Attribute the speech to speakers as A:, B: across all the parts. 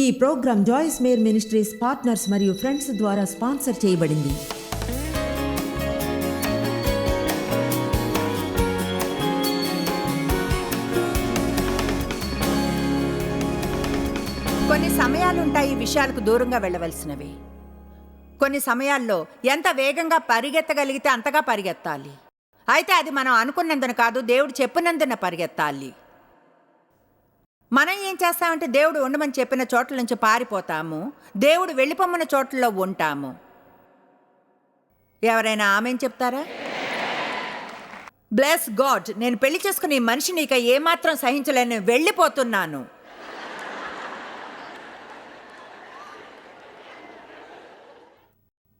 A: ఈ programme Joyce Meyer ministries partners మరియు friends ద్వారా స్పాన్సర్ చేయబడింది.
B: కొన్ని సమయాలుంటాయి ఈ విషయాలకు దూరంగా వెళ్ళవలసినవి. కొన్ని సమయాల్లో ఎంత వేగంగా పరిగెత్తగలిగితే అంతగా పరిగెత్తాలి. అయితే అది మనం అనుకున్నందున కాదు దేవుడు చెప్పినందున పరిగెత్తాలి. మనం ఏం చేస్తామంటే దేవుడు ఉండమని చెప్పిన చోట్ల నుంచి పారిపోతాము. దేవుడు వెళ్ళిపోమన్న చోట్లలో ఉంటాము. ఎవరైనా ఆమెన్ చెప్తారా? బ్లెస్ గాడ్ నేను పెళ్ళి చేసుకుని మనిషిని ఇక ఏమాత్రం సహించలేను వెళ్ళిపోతున్నాను.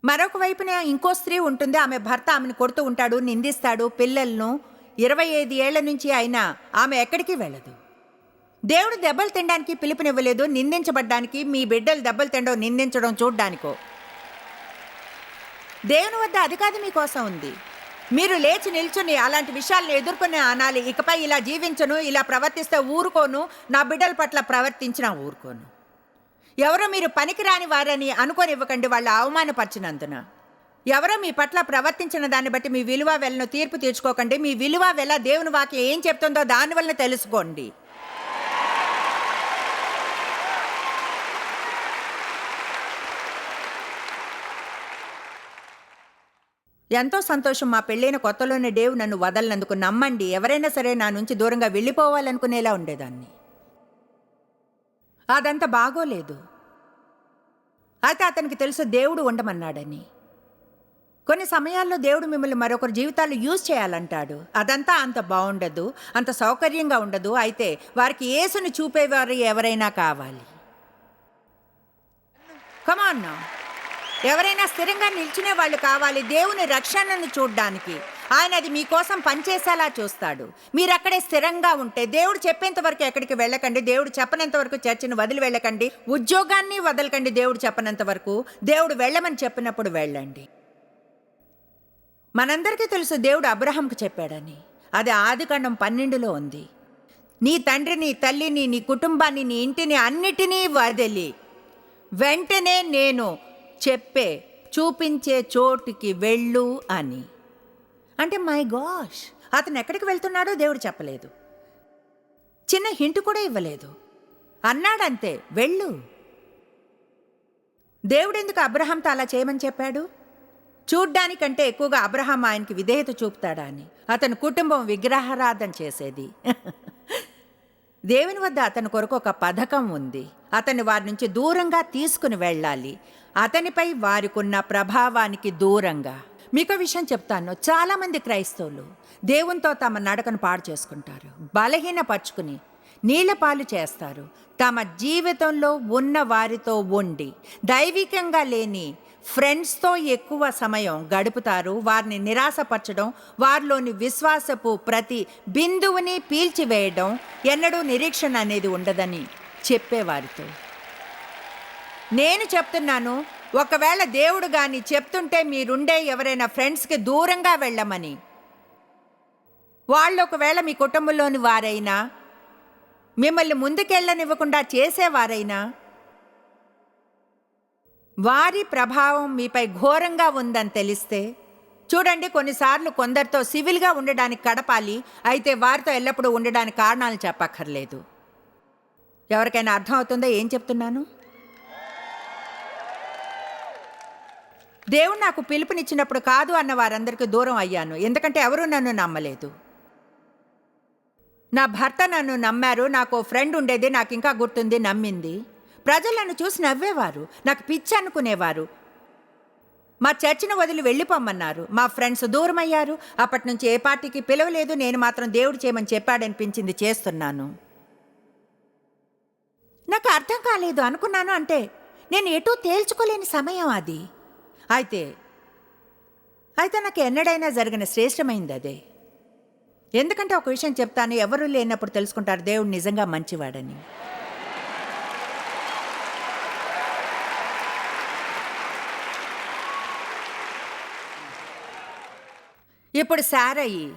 B: మరొక వైపున ఇంకో స్త్రీ ఉంటుంది. ఆమె భర్త ఆమెను కొడుతూ ఉంటాడు నిందిస్తాడు. పిల్లలను ఇరవై ఐదు ఏళ్ళ నుంచి అయినా ఆమె ఎక్కడికి వెళ్ళదు. దేవుడు దెబ్బలు తినడానికి పిలుపునివ్వలేదు నిందించబడ్డానికి మీ బిడ్డలు దెబ్బలు తినడం నిందించడం చూడ్డానికో. దేవుని వద్ద అది కాదు మీకోసం ఉంది. మీరు లేచి నిల్చుని అలాంటి విషయాలను ఎదుర్కొని అనాలి. ఇకపై ఇలా జీవించను ఇలా ప్రవర్తిస్తే ఊరుకోను నా బిడ్డల పట్ల ప్రవర్తించిన ఊరుకోను. ఎవరో మీరు పనికిరాని వారని అనుకోనివ్వకండి వాళ్ళ అవమానపరిచినందున. ఎవరో మీ పట్ల ప్రవర్తించిన దాన్ని బట్టి మీ విలువ వెళ్ళను తీర్పు తీర్చుకోకండి. మీ విలువ వెళ్ళ దేవుని వాక్యం ఏం చెప్తుందో దానివల్ల తెలుసుకోండి. ఎంతో సంతోషం మా పెళ్ళైన కొత్తలోనే డేవ్ నన్ను వదలనందుకు నమ్మండి. ఎవరైనా సరే నా నుంచి దూరంగా వెళ్ళిపోవాలనుకునేలా ఉండేదాన్ని. అదంతా బాగోలేదు. అయితే అతనికి తెలుసు దేవుడు ఉండమన్నాడని. కొన్ని సమయాల్లో దేవుడు మిమ్మల్ని మరొకరి జీవితాలు యూజ్ చేయాలంటాడు. అదంతా అంత బాగుండదు అంత సౌకర్యంగా ఉండదు. అయితే వారికి యేసుని చూపేవారు ఎవరైనా కావాలి. కమాన్ ఎవరైనా స్థిరంగా నిల్చునే వాళ్ళు కావాలి దేవుని రక్షణను చూడ్డానికి. ఆయన అది మీకోసం పనిచేసేలా చూస్తాడు. మీరు అక్కడే స్థిరంగా ఉంటే దేవుడు చెప్పేంత వరకు ఎక్కడికి వెళ్ళకండి దేవుడు చెప్పనంత వరకు వదిలి వెళ్ళకండి ఉద్యోగాన్ని వదలకండి దేవుడు చెప్పనంత వరకు దేవుడు వెళ్ళమని చెప్పినప్పుడు వెళ్ళండి. మనందరికీ తెలుసు దేవుడు అబ్రహంకు చెప్పాడని. అది ఆదికాండం పన్నెండులో ఉంది. నీ తండ్రిని తల్లిని నీ కుటుంబాన్ని నీ ఇంటిని అన్నిటినీ వదిలి వెంటనే నేను చెప్పే చూపించే చోటుకి వెళ్ళు అని. అంటే మై గాష్ అతను ఎక్కడికి వెళ్తున్నాడో దేవుడు చెప్పలేదు. చిన్న హింట్ కూడా ఇవ్వలేదు. అన్నాడంతే వెళ్ళు. దేవుడెందుకు అబ్రహాంతో అలా చేయమని చెప్పాడు? చూడ్డానికంటే ఎక్కువగా అబ్రహాం ఆయనకి విధేయత చూపుతాడా అని. అతని కుటుంబం విగ్రహారాధన చేసేది. దేవుని వద్ద అతని కొరకు ఒక పథకం ఉంది. అతన్ని వారి నుంచి దూరంగా తీసుకుని వెళ్ళాలి. అతనిపై వారికున్న ప్రభావానికి దూరంగా. మీకు విషయం చెప్తాను. చాలామంది క్రైస్తవులు దేవునితో తమ నడకను పాడు చేసుకుంటారు. బలహీనపరుచుకుని నీళ్ళ పాలు చేస్తారు. తమ జీవితంలో ఉన్న వారితో ఉండి దైవికంగా లేని ఫ్రెండ్స్తో ఎక్కువ సమయం గడుపుతారు. వారిని నిరాశపరచడం వారిలోని విశ్వాసపు ప్రతి బిందువుని పీల్చివేయడం ఎన్నడూ నిరీక్షణ అనేది ఉండదని చెప్పేవారితో. నేను చెప్తున్నాను ఒకవేళ దేవుడు గాని చెప్తుంటే మీరుండే ఎవరైనా ఫ్రెండ్స్కి దూరంగా వెళ్ళమని. వాళ్ళు ఒకవేళ మీ కుటుంబంలోని వారైనా మిమ్మల్ని ముందుకెళ్ళనివ్వకుండా చేసేవారైనా వారి ప్రభావం మీపై ఘోరంగా ఉందని తెలిస్తే చూడండి కొన్నిసార్లు కొందరితో సివిల్గా ఉండడానికి కడపాలి అయితే వారితో ఎల్లప్పుడూ ఉండడానికి కారణాలు చెప్పక్కర్లేదు. ఎవరికైనా అర్థం అవుతుందో ఏం చెప్తున్నాను? దేవుడు నాకు పిలుపునిచ్చినప్పుడు కాదు అన్న వారందరికీ దూరం అయ్యాను. ఎందుకంటే ఎవరూ నన్ను నమ్మలేదు. నా భర్త నన్ను నమ్మారు. నాకు ఫ్రెండ్ ఉండేది. నాకు ఇంకా గుర్తుంది నమ్మింది. ప్రజలు నన్ను చూసి నవ్వేవారు. నాకు పిచ్చి అనుకునేవారు. మా చర్చిని వదిలి వెళ్ళిపోమన్నారు. మా ఫ్రెండ్స్ దూరం అయ్యారు అప్పటి నుంచి ఏ పార్టీకి పిలవలేదు. నేను మాత్రం దేవుడు చేయమని చెప్పాడనిపించింది చేస్తున్నాను. నాకు అర్థం కాలేదు. అనుకున్నాను అంటే నేను ఎటూ తేల్చుకోలేని సమయం అది. అయితే అయితే నాకు ఎన్నడైనా జరిగిన శ్రేష్టమైంది అదే. ఎందుకంటే ఒక విషయం చెప్తాను ఎవరు లేనప్పుడు తెలుసుకుంటారు దేవుడు నిజంగా మంచివాడని. ఇప్పుడు సారయి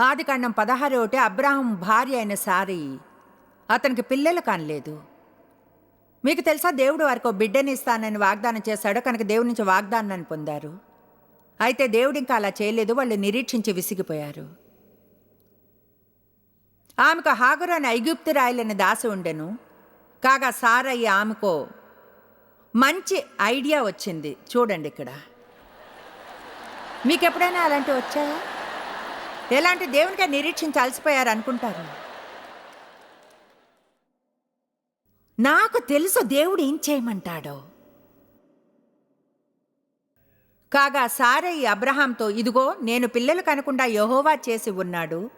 B: ఆదికాండం పదహారు ఒకటి అబ్రాహం భార్య అయిన సారయి అతనికి పిల్లలు కానలేదు. మీకు తెలుసా దేవుడు వారికి ఒక బిడ్డని ఇస్తానని వాగ్దానం చేశాడు? కనుక దేవుడి నుంచి వాగ్దానాన్ని పొందారు. అయితే దేవుడు ఇంకా అలా చేయలేదు. వాళ్ళు నిరీక్షించి విసిగిపోయారు. ఆమెకు హాగురు అని ఐగుప్తు రాయలని దాసి ఉండెను. కాగా సారయ్య ఆమెకు మంచి ఐడియా వచ్చింది. చూడండి ఇక్కడ. మీకు ఎప్పుడైనా అలాంటివి వచ్చాయా? ఎలాంటి దేవునికే నిరీక్షించి అలసిపోయారు అనుకుంటారు నాకు తెలుసు దేవుడు ఏం చేయమంటాడో. కాగా సారయ్య అబ్రహాంతో ఇదిగో నేను పిల్లలు కనకుండా యహోవా చేసి ఉన్నాడు.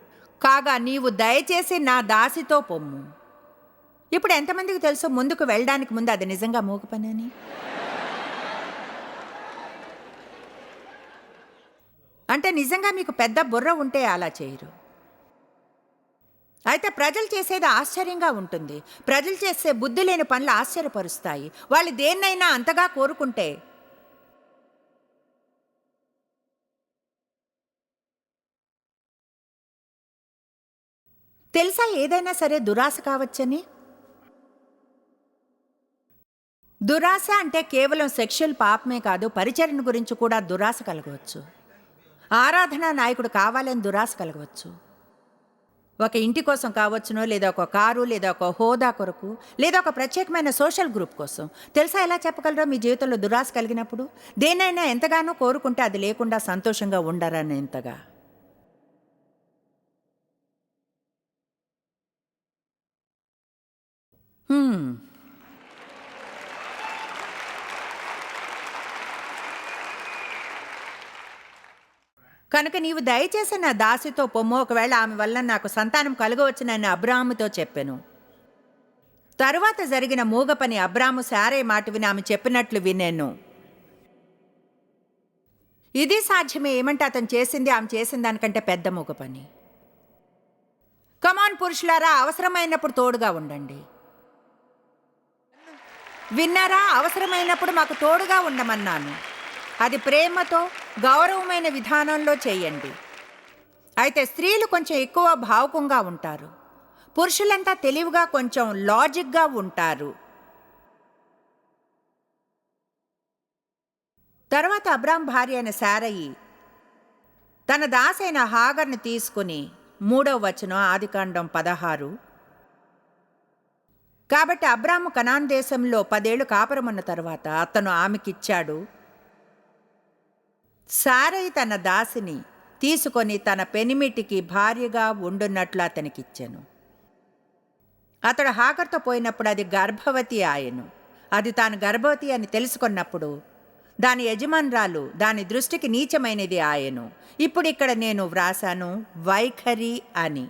B: కాగా నీవు దయచేసి నా దాసితో పొమ్ము. ఇప్పుడు ఎంతమందికి తెలుసు ముందుకు వెళ్ళడానికి ముందు అది నిజంగా మూగ అంటే నిజంగా మీకు పెద్ద బుర్ర ఉంటే అలా చేయరు. అయితే ప్రజలు చేసేది ఆశ్చర్యంగా ఉంటుంది. ప్రజలు చేసే బుద్ధి లేని పనులు ఆశ్చర్యపరుస్తాయి. వాళ్ళు దేన్నైనా అంతగా కోరుకుంటే. తెలుసా ఏదైనా సరే దురాశ కావచ్చని? దురాశ అంటే కేవలం సెక్షువల్ పాపమే కాదు పరిచరణ గురించి కూడా దురాశ కలగవచ్చు. ఆరాధనా నాయకుడు కావాలని దురాశ కలగవచ్చు. ఒక ఇంటి కోసం కావచ్చునో లేదా ఒక కారు లేదా ఒక హోదా కొరకు లేదా ఒక ప్రత్యేకమైన సోషల్ గ్రూప్ కోసం. తెలుసా ఎలా చెప్పగలరో మీ జీవితంలో దురాశ కలిగినప్పుడు? దేనైనా ఎంతగానో కోరుకుంటే అది లేకుండా సంతోషంగా ఉండరని ఎంతగా హ్మ్. కనుక నీవు దయచేసి నా దాసితో పొమ్ము. ఒకవేళ ఆమె వల్ల నాకు సంతానం కలగవచ్చునని అబ్రాహాముతో చెప్పెను. తరువాత జరిగిన మూగ పని అబ్రాము సారే మాట విని ఆమె చెప్పినట్లు వినేను. ఇది సాధ్యమే ఏమంటే అతను చేసింది ఆమె చేసిన దానికంటే పెద్ద మూగ పని కమాన్ పురుషులారా అవసరమైనప్పుడు తోడుగా ఉండండి. విన్నారా అవసరమైనప్పుడు మాకు తోడుగా ఉండమన్నాను. అది ప్రేమతో గౌరవమైన విధానంలో చేయండి. అయితే స్త్రీలు కొంచెం ఎక్కువ భావుకంగా ఉంటారు. పురుషులంతా తెలివిగా కొంచెం లాజిక్గా ఉంటారు. తర్వాత అబ్రామ్ భార్య అయిన శారయి తన దాసైన హాగర్ని తీసుకుని మూడవ వచనం ఆదికాండం పదహారు. కాబట్టి అబ్రాము కనాన్ దేశంలో పదేళ్ళు కాపురమన్న తర్వాత అతను ఆమెకిచ్చాడు. సారై తన దాసిని తీసుకొని తన పెనిమిటికి భార్యగా ఉండున్నట్లు అతనికిచ్చాను. అతడు హాకర్తో పోయినప్పుడు అది గర్భవతి ఆయను. అది తాను గర్భవతి అని తెలుసుకున్నప్పుడు దాని యజమానురాలు దాని దృష్టికి నీచమైనది ఆయను. ఇప్పుడు ఇక్కడ నేను వ్రాసాను వైఖరి అని.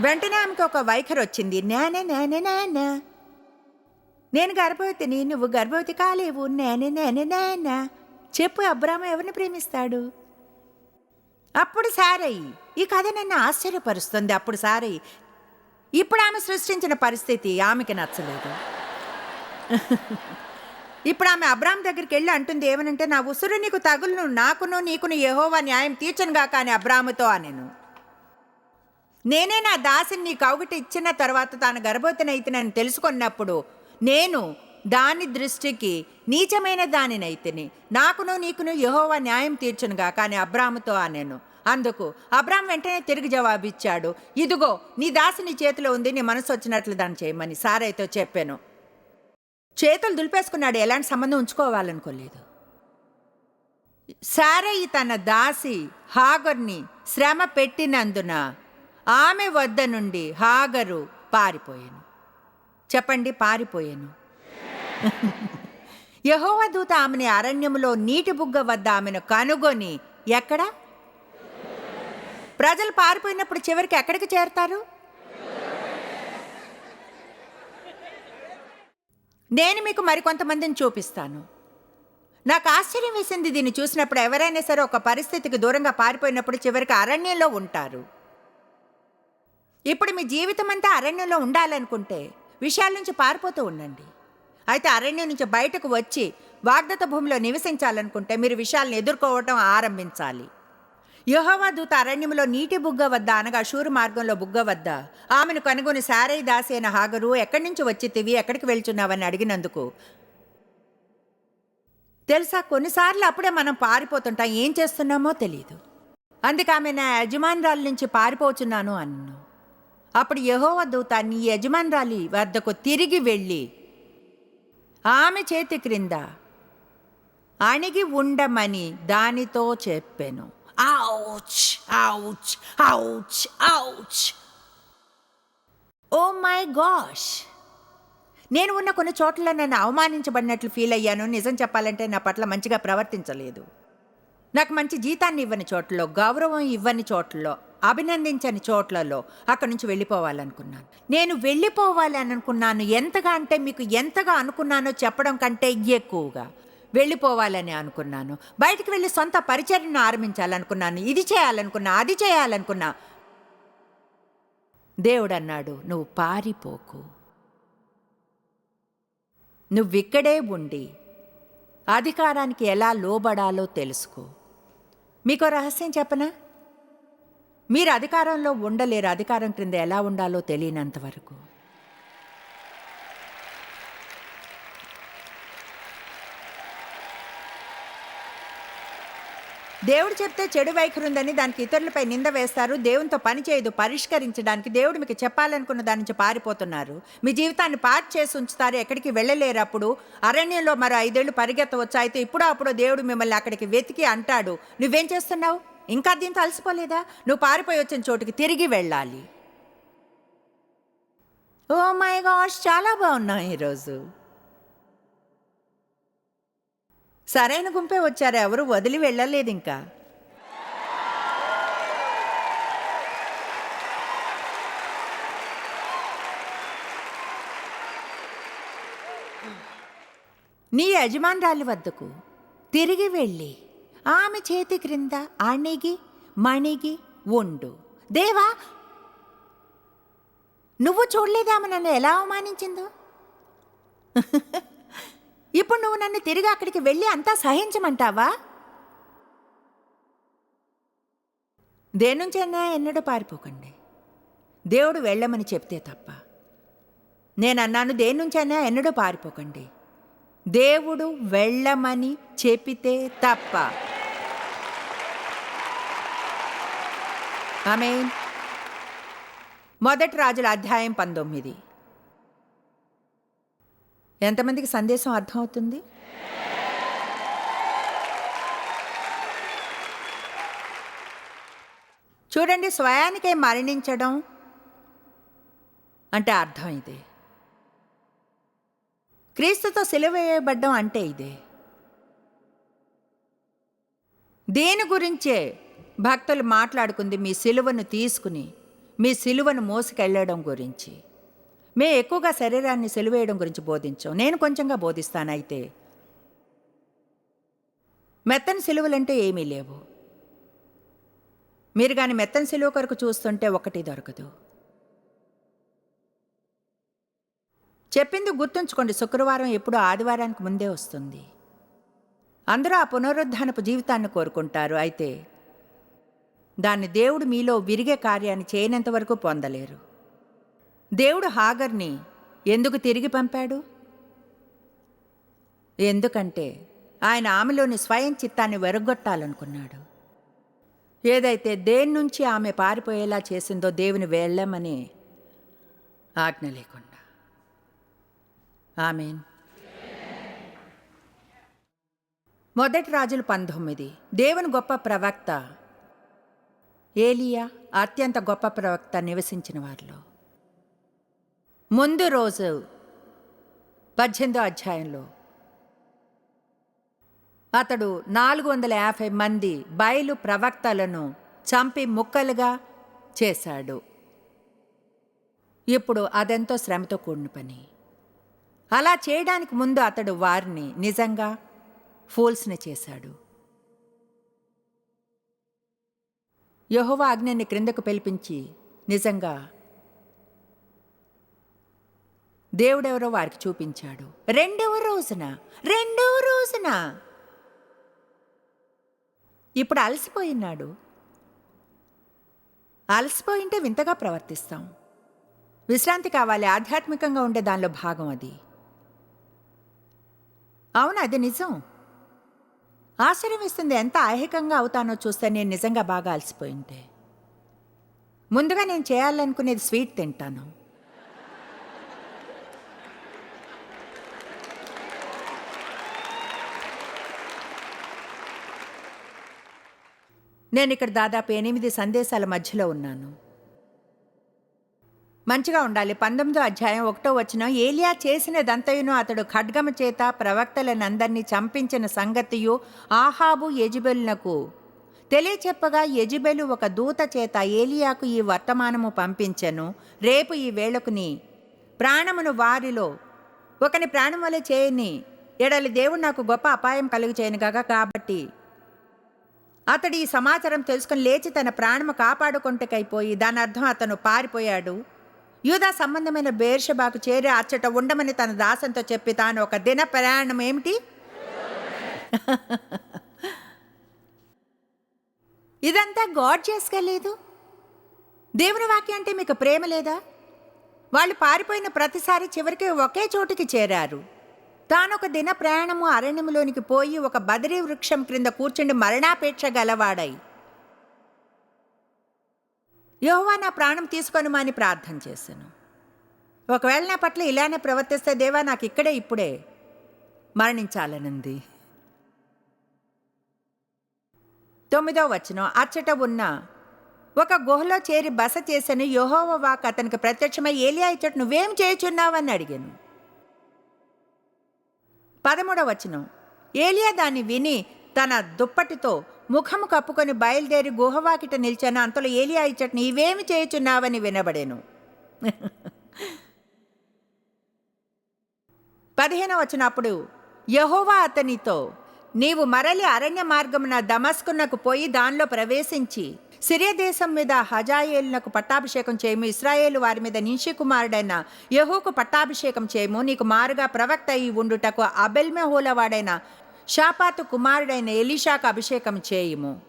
B: వెంటనే ఆమెకు ఒక వైఖరి వచ్చింది నేనే నేనే నేనే నేను గర్భవతిని నువ్వు గర్భవతి కాలేవు. నేనే నేనే నేనా. చెప్పు అబ్రామ ఎవరిని ప్రేమిస్తాడు? అప్పుడు సారయ్యి ఈ కథ నన్ను ఆశ్చర్యపరుస్తుంది. అప్పుడు సారయ్యి ఇప్పుడు ఆమె సృష్టించిన పరిస్థితి ఆమెకి నచ్చలేదు. ఇప్పుడు ఆమె అబ్రామ్ దగ్గరికి వెళ్ళి అంటుంది ఏమనంటే నా ఉసురు నీకు తగులును నాకును నీకును యెహోవా న్యాయం తీర్చనుగా కానీ అబ్రాముతో అనెను. నేనే నా దాసిని నీ కౌగిట ఇచ్చిన తర్వాత తాను నన్ను తెలుసుకున్నప్పుడు నేను దాని దృష్టికి నీచమైన దానినైతిని నాకును నీకును యహోవా న్యాయం తీర్చునుగా కానీ అబ్రాముతో అనేను. అందుకు అబ్రామ్ వెంటనే తిరిగి జవాబిచ్చాడు ఇదిగో నీ దాసి నీ చేతిలో ఉంది నీ మనసు వచ్చినట్లు దాన్ని చేయమని సారైతో చెప్పాను. చేతులు దులిపేసుకున్నాడు ఎలాంటి సంబంధం ఉంచుకోవాలనుకోలేదు. సారయి తన దాసి హాగర్ని శ్రమ పెట్టినందున ఆమె వద్ద నుండి హాగరు పారిపోయాను. చెప్పండి పారిపోయాను. యహోవ దూత ఆమెని అరణ్యములో నీటి బుగ్గ వద్ద ఆమెను కనుగొని ఎక్కడ? ప్రజలు పారిపోయినప్పుడు చివరికి ఎక్కడికి చేరతారు? నేను మీకు మరికొంతమందిని చూపిస్తాను. నాకు ఆశ్చర్యం వేసింది దీన్ని చూసినప్పుడు ఎవరైనా సరే ఒక పరిస్థితికి దూరంగా పారిపోయినప్పుడు చివరికి అరణ్యంలో ఉంటారు. ఇప్పుడు మీ జీవితం అంతా అరణ్యంలో ఉండాలనుకుంటే విషయాల నుంచి పారిపోతూ ఉండండి. అయితే అరణ్యం నుంచి బయటకు వచ్చి వాగ్దత భూమిలో నివసించాలనుకుంటే మీరు విషయాలను ఎదుర్కోవటం ఆరంభించాలి. యహోవా దూత అరణ్యంలో నీటి బుగ్గ వద్ద అనగా షూరు మార్గంలో బుగ్గ వద్ద ఆమెను కనుగొని సారై దాసి అయిన హాగరు ఎక్కడి నుంచి వచ్చితివి ఎక్కడికి వెళ్తున్నావని అడిగినందుకు తెలుసా కొన్నిసార్లు అప్పుడే మనం పారిపోతుంటాం ఏం చేస్తున్నామో తెలియదు అందుకే ఆమె నా యజమానురాల నుంచి పారిపోతున్నాను అన్నాను. అప్పుడు యహోవ దూత నీ యజమానురాలి వద్దకు తిరిగి వెళ్ళి ఆమె చేతి క్రింద అణిగి ఉండమని దానితో చెప్పాను. Ouch ouch ouch ouch. Oh my gosh నేను ఉన్న కొన్ని చోట్ల నన్ను అవమానించబడినట్లు ఫీల్ అయ్యాను. నిజం చెప్పాలంటే నా పట్ల మంచిగా ప్రవర్తించలేదు. నాకు మంచి జీతాన్ని ఇవ్వని చోట్లలో గౌరవం ఇవ్వని చోట్లలో అభినందించని చోట్లలో అక్కడి నుంచి వెళ్ళిపోవాలనుకున్నాను. నేను వెళ్ళిపోవాలి అని అనుకున్నాను ఎంతగా అంటే మీకు ఎంతగా అనుకున్నానో చెప్పడం కంటే ఎక్కువగా వెళ్ళిపోవాలని అనుకున్నాను. బయటికి వెళ్ళి సొంత పరిచర్ను ఆరంభించాలనుకున్నాను. ఇది చేయాలనుకున్నా అది చేయాలనుకున్నా. దేవుడు అన్నాడు నువ్వు పారిపోకు. నువ్విక్కడే ఉండి అధికారానికి ఎలా లోబడాలో తెలుసుకో. మీకు రహస్యం చెప్పనా? మీరు అధికారంలో ఉండలేరు. అధికారం క్రింద ఎలా ఉండాలో తెలియనంత వరకు. దేవుడు చెప్తే చెడు వైఖరి ఉందని దానికి ఇతరులపై నింద వేస్తారు. దేవునితో పని చేయదు పరిష్కరించడానికి. దేవుడు మీకు చెప్పాలనుకున్న దాని నుంచి పారిపోతున్నారు. మీ జీవితాన్ని పాట్ చేసి ఉంచుతారు. ఎక్కడికి వెళ్ళలేరు అప్పుడు. అరణ్యంలో మరో ఐదేళ్ళు పరిగెత్తవచ్చు. అయితే ఇప్పుడు అప్పుడు దేవుడు మిమ్మల్ని అక్కడికి వెతికి అంటాడు. నువ్వేం చేస్తున్నావు? ఇంకా దీంతో అలసిపోలేదా? నువ్వు పారిపోయి వచ్చిన చోటుకి తిరిగి వెళ్ళాలి. ఓ మై గాష్ చాలా బాగున్నావు ఈరోజు. సరైన గుంపే వచ్చారు ఎవరు వదిలి వెళ్ళలేదు ఇంకా. నీ యజమానురాలి వద్దకు. తిరిగి వెళ్ళి. ఆమె చేతి క్రింద అణిగి మణిగి ఉండు. దేవా నువ్వు చూడలేదామె నన్ను ఎలా అవమానించిందో? ఇప్పుడు నువ్వు నన్ను తిరిగి అక్కడికి వెళ్ళి అంతా సహించమంటావా? దేనుంచైనా ఎన్నడూ పారిపోకండి. దేవుడు వెళ్ళమని చెప్తే తప్ప. నేను అన్నాను దేని నుంచైనా ఎన్నడూ పారిపోకండి. దేవుడు వెళ్ళమని చెప్పితే తప్ప. ఆమె మొదటి రాజుల అధ్యాయం పంతొమ్మిది. ఎంతమందికి సందేశం అర్థమవుతుంది? చూడండి స్వయానికే మరణించడం అంటే అర్థం ఇదే. క్రీస్తుతో సిలువ వేయబడ్డం అంటే ఇదే. దేని గురించే భక్తులు మాట్లాడుకుంది మీ సిలువను తీసుకుని మీ సిలువను మోసుకెళ్ళడం గురించి? మేము ఎక్కువగా శరీరాన్ని సెలివేయడం గురించి బోధించాం. నేను కొంచెంగా బోధిస్తాను అయితే. మెత్తని సిలువలంటే ఏమీ లేవు. మీరు కానీ మెత్తని సిలువ కొరకు చూస్తుంటే ఒకటి దొరకదు. చెప్పింది గుర్తుంచుకోండి. శుక్రవారం ఎప్పుడు ఆదివారానికి ముందే వస్తుంది. అందరూ ఆ పునరుద్ధానపు జీవితాన్ని కోరుకుంటారు. అయితే దాన్ని దేవుడు మీలో విరిగే కార్యాన్ని చేయనంత వరకు పొందలేరు. దేవుడు హాగర్ని ఎందుకు తిరిగి పంపాడు? ఎందుకంటే ఆయన ఆమెలోని స్వయం చిత్తాన్ని వెరగొట్టాలనుకున్నాడు. ఏదైతే దేని నుంచి ఆమె పారిపోయేలా చేసిందో దేవుని వెళ్ళమని ఆజ్ఞ లేకుండా. ఆమెన్. మొదటి రాజులు పంతొమ్మిది. దేవుని గొప్ప ప్రవక్త ఏలియా అత్యంత గొప్ప ప్రవక్త నివసించిన వారిలో. ముందు రోజు పద్దెనిమిదో అధ్యాయంలో అతడు నాలుగు వందల యాభై మంది బయలు ప్రవక్తలను చంపి ముక్కలుగా చేశాడు. ఇప్పుడు అదెంతో శ్రమతో కూడిన పని. అలా చేయడానికి ముందు అతడు వారిని నిజంగా ఫూల్స్ని చేశాడు. యహోవా ఆజ్ఞని క్రిందకు పిలిపించి నిజంగా దేవుడెవరో వారికి చూపించాడు. రెండవ రోజున రెండవ రోజున. ఇప్పుడు అలసిపోయినాడు అలసిపోయింటే వింతగా ప్రవర్తిస్తాం. విశ్రాంతి కావాలి ఆధ్యాత్మికంగా ఉండే దానిలో భాగం అది. అవును అది నిజం. ఆశ్చర్యం ఇస్తుంది ఎంత ఐహికంగా అవుతానో చూస్తే నేను నిజంగా బాగా అలసిపోయింటే. ముందుగా నేను చేయాలనుకునేది స్వీట్ తింటాను. నేను ఇక్కడ దాదాపు ఎనిమిది సందేశాల మధ్యలో ఉన్నాను. మంచిగా ఉండాలి. పంతొమ్మిదో అధ్యాయం ఒకటో వచ్చిన ఏలియా చేసినదంతయును అతడు ఖడ్గమ చేత ప్రవక్తలనందరినీ చంపించిన సంగతియు ఆహాబు యజుబెలునకు. తెలియచెప్పగా యజుబెలు ఒక దూత చేత ఏలియాకు ఈ వర్తమానము పంపించెను. రేపు ఈ వేళకుని ప్రాణమును వారిలో ఒకని ప్రాణం వల్ల చేయని ఎడలి దేవుడు నాకు గొప్ప అపాయం కలుగు చేయనుగాక కాబట్టి. అతడు ఈ సమాచారం తెలుసుకుని లేచి తన ప్రాణము కాపాడుకుంటకైపోయి దాని అర్థం అతను పారిపోయాడు. యూదా సంబంధమైన బేర్షబాకు చేరి అచ్చట ఉండమని తన దాసంతో చెప్పి తాను ఒక దిన ప్రయాణం ఏమిటి? ఇదంతా గాడ్ చేసుకోలేదు దేవుని వాక్యం అంటే మీకు ప్రేమ లేదా? వాళ్ళు పారిపోయిన ప్రతిసారి చివరికి ఒకే చోటుకి చేరారు. తాను ఒక దిన ప్రయాణము అరణ్యములోనికి పోయి ఒక బదరీ వృక్షం క్రింద కూర్చుండి మరణాపేక్ష గలవాడై యెహోవా నా ప్రాణం తీసుకొనుమా అని ప్రార్థన చేశాను. ఒకవేళ నా పట్ల ఇలానే ప్రవర్తిస్తే దేవా నాకు ఇక్కడే ఇప్పుడే మరణించాలనుంది. తొమ్మిదో వచనం. అచ్చట ఉన్న ఒక గుహలో చేరి బస చేసని యోహోవ వాక్ అతనికి ప్రత్యక్షమై ఏలియా ఇచ్చట నువ్వేం చేయుచున్నావని అడిగాను. పదమూడవ వచనం. ఏలియా దాన్ని విని తన దుప్పటితో ముఖము కప్పుకొని బయలుదేరి గుహవాకిట నిల్చాను. అంతలో ఏలియా ఇచ్చట నీవేమి చేయుచున్నావని వినబడేను. పదిహేను వచ్చినప్పుడు యహోవా అతనితో నీవు మరలి అరణ్య మార్గమున దమస్కునకు పోయి దానిలో ప్రవేశించి సిరియా దేశం మీద హజాయేలునకు పట్టాభిషేకం చేయము. ఇస్రాయేలు వారి మీద నిషి కుమారుడైన యహోకు పట్టాభిషేకం చేయము. నీకు మారుగా ప్రవక్త అయి ఉండుటకు అబెల్మెహోల వాడైన షాపాతు కుమారుడైన ఎలీషాకు అభిషేకం చేయుము.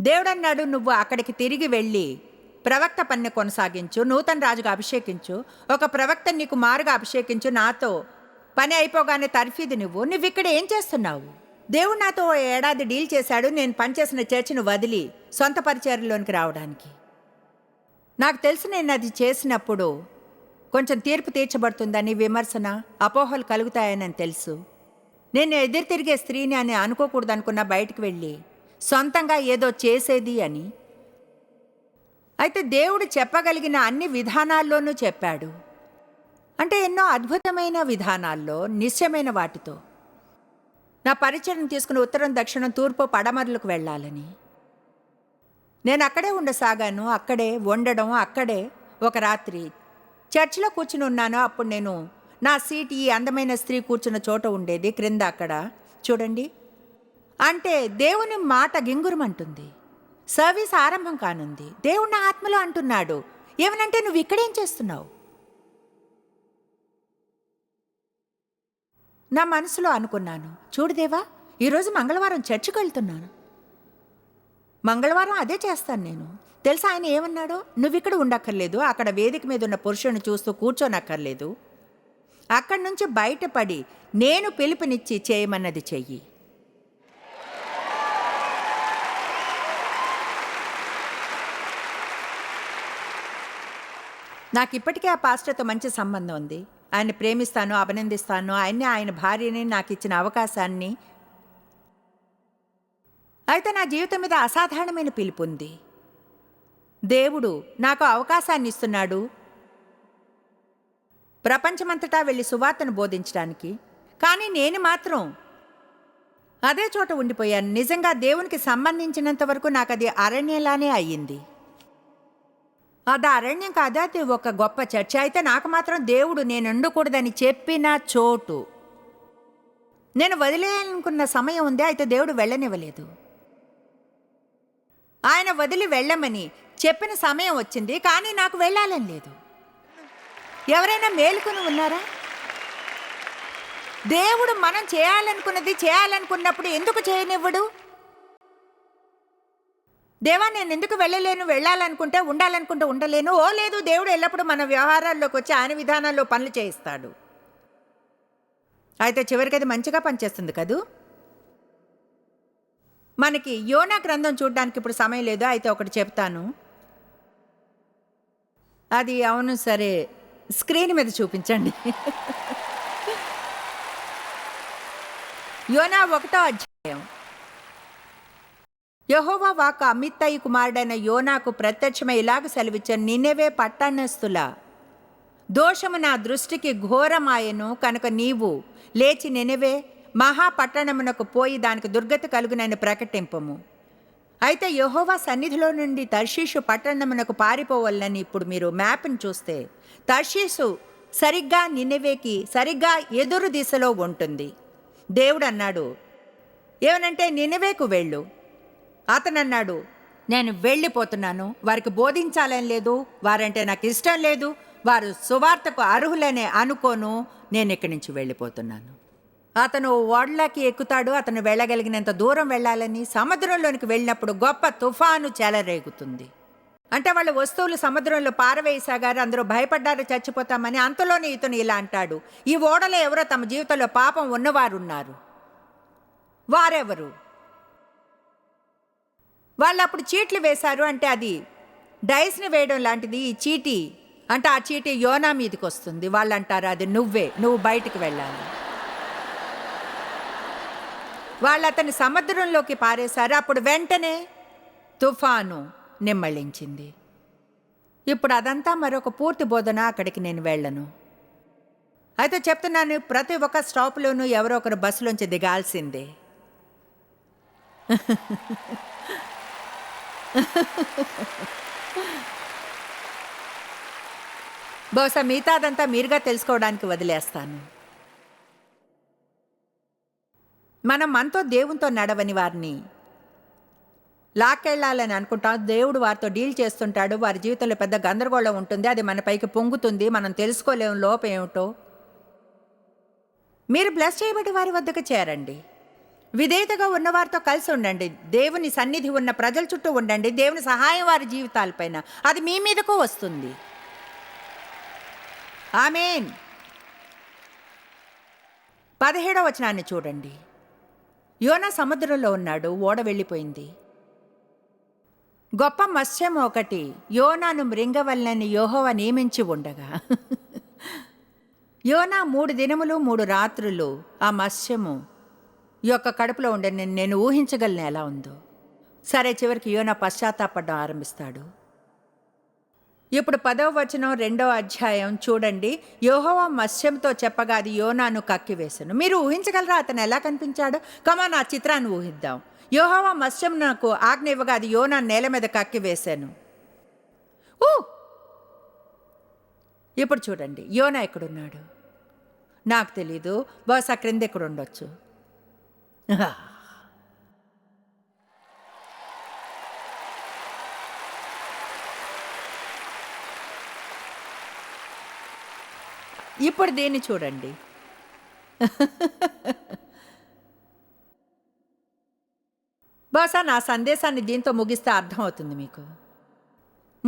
B: దేవుడన్నాడు నువ్వు అక్కడికి తిరిగి వెళ్ళి ప్రవక్త పని కొనసాగించు నూతన రాజుగా అభిషేకించు ఒక ప్రవక్త నీకు మారుగా అభిషేకించు నాతో పని అయిపోగానే తర్ఫీదు నువ్వు నువ్వు ఇక్కడ ఏం చేస్తున్నావు? దేవుడు నాతో ఓ ఏడాది డీల్ చేశాడు నేను పనిచేసిన చర్చిని వదిలి సొంత పరిచర్లోనికి రావడానికి. నాకు తెలిసి నేను అది చేసినప్పుడు కొంచెం తీర్పు తీర్చబడుతుందని విమర్శన? అపోహలు కలుగుతాయని తెలుసు. నేను ఎదురు తిరిగే స్త్రీని అని అనుకోకూడదు అనుకున్న బయటికి వెళ్ళి సొంతంగా ఏదో చేసేది అని. అయితే దేవుడు చెప్పగలిగిన అన్ని విధానాల్లోనూ చెప్పాడు. అంటే ఎన్నో అద్భుతమైన విధానాల్లో నిశ్చయమైన వాటితో. నా పరిచయం తీసుకుని ఉత్తరం దక్షిణం తూర్పు పడమరులకు వెళ్ళాలని. నేను అక్కడే ఉండసాగాను అక్కడే వండడం అక్కడే ఒక రాత్రి చర్చిలో కూర్చుని ఉన్నాను. అప్పుడు నేను నా సీట్ ఈ అందమైన స్త్రీ కూర్చున్న చోట ఉండేది క్రింద అక్కడ. చూడండి. అంటే దేవుని మాట గింగురమంటుంది. సర్వీస్ ఆరంభం కానుంది. దేవుడు నా ఆత్మలో అంటున్నాడు. ఏమనంటే నువ్వు ఇక్కడేం చేస్తున్నావు? నా మనసులో అనుకున్నాను. చూడుదేవా ఈరోజు మంగళవారం చర్చికి వెళ్తున్నాను. మంగళవారం అదే చేస్తాను నేను. తెలుసా ఆయన ఏమన్నాడో? నువ్వు ఇక్కడ ఉండక్కర్లేదు. అక్కడ వేదిక మీద ఉన్న పురుషుని చూస్తూ కూర్చోనక్కర్లేదు. అక్కడి నుంచి బయటపడి నేను పిలుపునిచ్చి చేయమన్నది చెయ్యి. నాకు ఇప్పటికే ఆ పాస్టర్తో మంచి సంబంధం ఉంది. ఆయన ప్రేమిస్తాను అభినందిస్తాను. ఆయన్ని ఆయన భార్యని నాకు ఇచ్చిన అవకాశాన్ని. అయితే నా జీవితం మీద అసాధారణమైన పిలుపు ఉంది. దేవుడు నాకు అవకాశాన్ని ఇస్తున్నాడు ప్రపంచమంతటా వెళ్ళి సువార్తను బోధించడానికి. కానీ నేను మాత్రం అదే చోట ఉండిపోయాను. నిజంగా దేవునికి సంబంధించినంత వరకు నాకు అది అరణ్యంలానే అయ్యింది. అది అరణ్యం కాదు అది ఒక గొప్ప చర్చ. అయితే నాకు మాత్రం దేవుడు నేను ఉండకూడదని చెప్పిన చోటు. నేను వదిలేయాలనుకున్న సమయం ఉంది అయితే దేవుడు వెళ్ళనివ్వలేదు. ఆయన వదిలి వెళ్ళమని చెప్పిన సమయం వచ్చింది కానీ నాకు వెళ్ళాలని లేదు. ఎవరైనా మేలుకొని ఉన్నారా? దేవుడు మనం చేయాలనుకున్నది చేయాలనుకున్నప్పుడు ఎందుకు చేయనివ్వడు? దేవా నేను ఎందుకు వెళ్ళలేను? వెళ్ళాలనుకుంటే ఉండాలనుకుంటే ఉండలేను. ఓ లేదు దేవుడు ఎల్లప్పుడూ మన వ్యవహారాల్లోకి వచ్చి ఆయన విధానాల్లో పనులు చేయిస్తాడు. అయితే చివరికి అది మంచిగా పనిచేస్తుంది కదూ? మనకి యోనా గ్రంథం చూడడానికి ఇప్పుడు సమయం లేదు. అయితే ఒకటి చెప్తాను. అది అవును సరే. స్క్రీన్ మీద చూపించండి. యోనా ఒకటో అధ్యాయం. యహోవా వాక అమిత్తయి కుమారుడైన యోనాకు ప్రత్యక్షమై ఇలాగ సెలవిచ్చాను నిన్నవే పట్టణస్థుల? దోషము నా దృష్టికి ఘోరమాయను కనుక నీవు లేచి నినవే మహాపట్టణమునకు పోయి దానికి దుర్గతి కలుగునని ప్రకటింపము. అయితే యహోవా సన్నిధిలో నుండి తర్షీషు పట్టణమునకు పారిపోవాలని ఇప్పుడు మీరు మ్యాప్ని చూస్తే తర్షీసు సరిగ్గా నిన్నవేకి సరిగ్గా ఎదురు దిశలో ఉంటుంది. దేవుడు అన్నాడు ఏమనంటే నినవేకు వెళ్ళు? అతను అన్నాడు నేను వెళ్ళిపోతున్నాను. వారికి బోధించాలని లేదు. వారంటే నాకు ఇష్టం లేదు. వారు సువార్తకు అర్హులనే అనుకోను. నేను ఇక్కడి నుంచి వెళ్ళిపోతున్నాను. అతను ఓడలకి ఎక్కుతాడు అతను వెళ్ళగలిగినంత దూరం వెళ్ళాలని సముద్రంలోనికి వెళ్ళినప్పుడు గొప్ప తుఫాను చెలరేగుతుంది. అంటే వాళ్ళ వస్తువులు సముద్రంలో పారవేయసాగారు అందరూ భయపడ్డారు చచ్చిపోతామని అంతలోనే ఇతను ఇలా అంటాడు. ఈ ఓడలో ఎవరో తమ జీవితంలో పాపం ఉన్నవారు ఉన్నారు వారెవరు? వాళ్ళు అప్పుడు చీట్లు వేశారు అంటే అది డైస్ని వేయడం లాంటిది ఈ చీటీ అంటే ఆ చీటీ యోనా మీదకి వస్తుంది. వాళ్ళు అంటారు అది నువ్వే నువ్వు బయటికి వెళ్ళాలి. వాళ్ళు అతని సముద్రంలోకి పారేశారు. అప్పుడు వెంటనే తుఫాను నిమ్మళించింది. ఇప్పుడు అదంతా మరొక పూర్తి బోధన అక్కడికి నేను వెళ్ళను. అయితే చెప్తున్నాను ప్రతి ఒక్క స్టాప్లోనూ ఎవరో ఒకరు బస్సులోంచి దిగాల్సిందే. బహుశా మిగతాదంతా మీరుగా తెలుసుకోవడానికి వదిలేస్తాను. మనం మనతో దేవునితో నడవని వారిని. లాక్కెళ్ళాలని అనుకుంటాం. దేవుడు వారితో డీల్ చేస్తుంటాడు. వారి జీవితంలో పెద్ద గందరగోళం ఉంటుంది. అది మన పైకి పొంగుతుంది. మనం తెలుసుకోలేము లోపం ఏమిటో. మీరు బ్లెస్ చేయబడి వారి వద్దకు చేరండి. విధేయతగా ఉన్నవారితో కలిసి ఉండండి. దేవుని సన్నిధి ఉన్న ప్రజల చుట్టూ ఉండండి. దేవుని సహాయం వారి జీవితాలపైన. అది మీ మీదకు వస్తుంది. ఆమెన్. పదిహేడవ వచనాన్ని చూడండి. యోనా సముద్రంలో ఉన్నాడు ఓడ వెళ్ళిపోయింది. గొప్ప మత్స్యం ఒకటి యోనాను మృంగవల్లని యోహోవ నియమించి ఉండగా. యోనా మూడు దినములు మూడు రాత్రులు ఆ మత్స్యము యొక్క కడుపులో ఉండే నేను నేను ఊహించగలను ఎలా ఉందో. సరే చివరికి యోనా పశ్చాత్తాపడడం ఆరంభిస్తాడు. ఇప్పుడు పదవ వచనం రెండవ అధ్యాయం చూడండి. యోహోవా మత్స్యంతో చెప్పగా అది యోనాను కక్కివేశాను. మీరు ఊహించగలరా అతను ఎలా కనిపించాడు? కమా నా చిత్రాన్ని ఊహిద్దాం. యోహోవా మత్స్యం నాకు ఆజ్ఞ ఇవ్వగా అది యోనా నేల మీద కక్కివేశాను. ఊ! ఇప్పుడు చూడండి. యోనా ఎక్కడున్నాడు? నాకు తెలీదు. బహుశా క్రింద ఎక్కడ ఉండొచ్చు. ఇప్పుడు దీన్ని చూడండి? బహుశా నా సందేశాన్ని దీంతో ముగిస్తే అర్థమవుతుంది మీకు.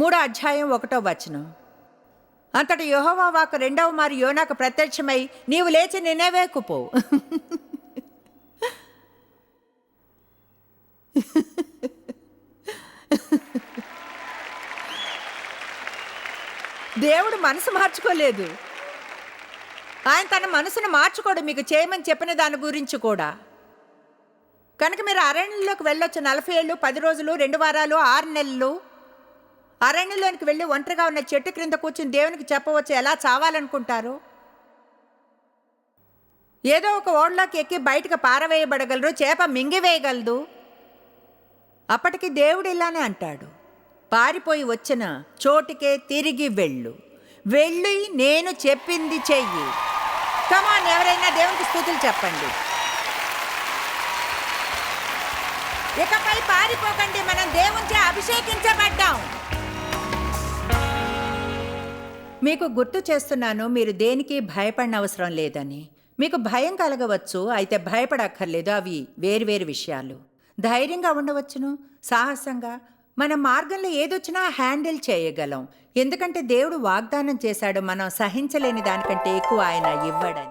B: మూడో అధ్యాయం ఒకటో వచనం. అంతటి యోహోవా వాకు రెండవ మారు యోనాకు ప్రత్యక్షమై నీవు లేచి నినేవేకుపో దేవుడు మనసు మార్చుకోలేదు. ఆయన తన మనసును మార్చుకోడు మీకు చేయమని చెప్పిన దాని గురించి కూడా. కనుక మీరు అరణ్యంలోకి వెళ్ళొచ్చు నలభై ఏళ్ళు పది రోజులు రెండు వారాలు ఆరు నెలలు. అరణ్యంలోనికి వెళ్ళి ఒంటరిగా ఉన్న చెట్టు క్రింద కూర్చుని దేవునికి చెప్పవచ్చు ఎలా చావాలనుకుంటారు? ఏదో ఒక ఓడలోకి ఎక్కి బయటకు పారవేయబడగలరు చేప మింగివేయగలదు. అప్పటికి దేవుడు ఇలానే అంటాడు పారిపోయి వచ్చిన చోటికే తిరిగి వెళ్ళు. వెళ్ళి నేను చెప్పింది చెయ్యి. కమాన్ ఎవరైనా దేవునికి స్థుతులు చెప్పండి. ఇకపై పారిపోకండి మనం దేవునిచే అభిషేకించబడ్డాం. మీకు గుర్తు చేస్తున్నాను మీరు దేనికి భయపడిన అవసరం లేదని. మీకు భయం కలగవచ్చు అయితే భయపడక్కర్లేదు అవి వేరువేరు విషయాలు. ధైర్యంగా ఉండవచ్చును సాహసంగా మన మార్గంలో ఏదొచ్చినా హ్యాండిల్ చేయగలం. ఎందుకంటే దేవుడు వాగ్దానం చేశాడు మనం సహించలేని దానికంటే ఎక్కువ ఆయన ఇవ్వడని.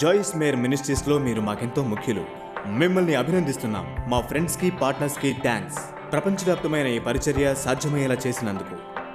C: జాయిస్ మేర్ మినిస్ట్రీస్లో మీరు మాకెంతో ముఖ్యులు. మిమ్మల్ని అభినందిస్తున్నాం. మా ఫ్రెండ్స్కి పార్ట్నర్స్కి థ్యాంక్స్ ప్రపంచవ్యాప్తమైన ఈ పరిచర్య సాధ్యమయ్యేలా చేసినందుకు.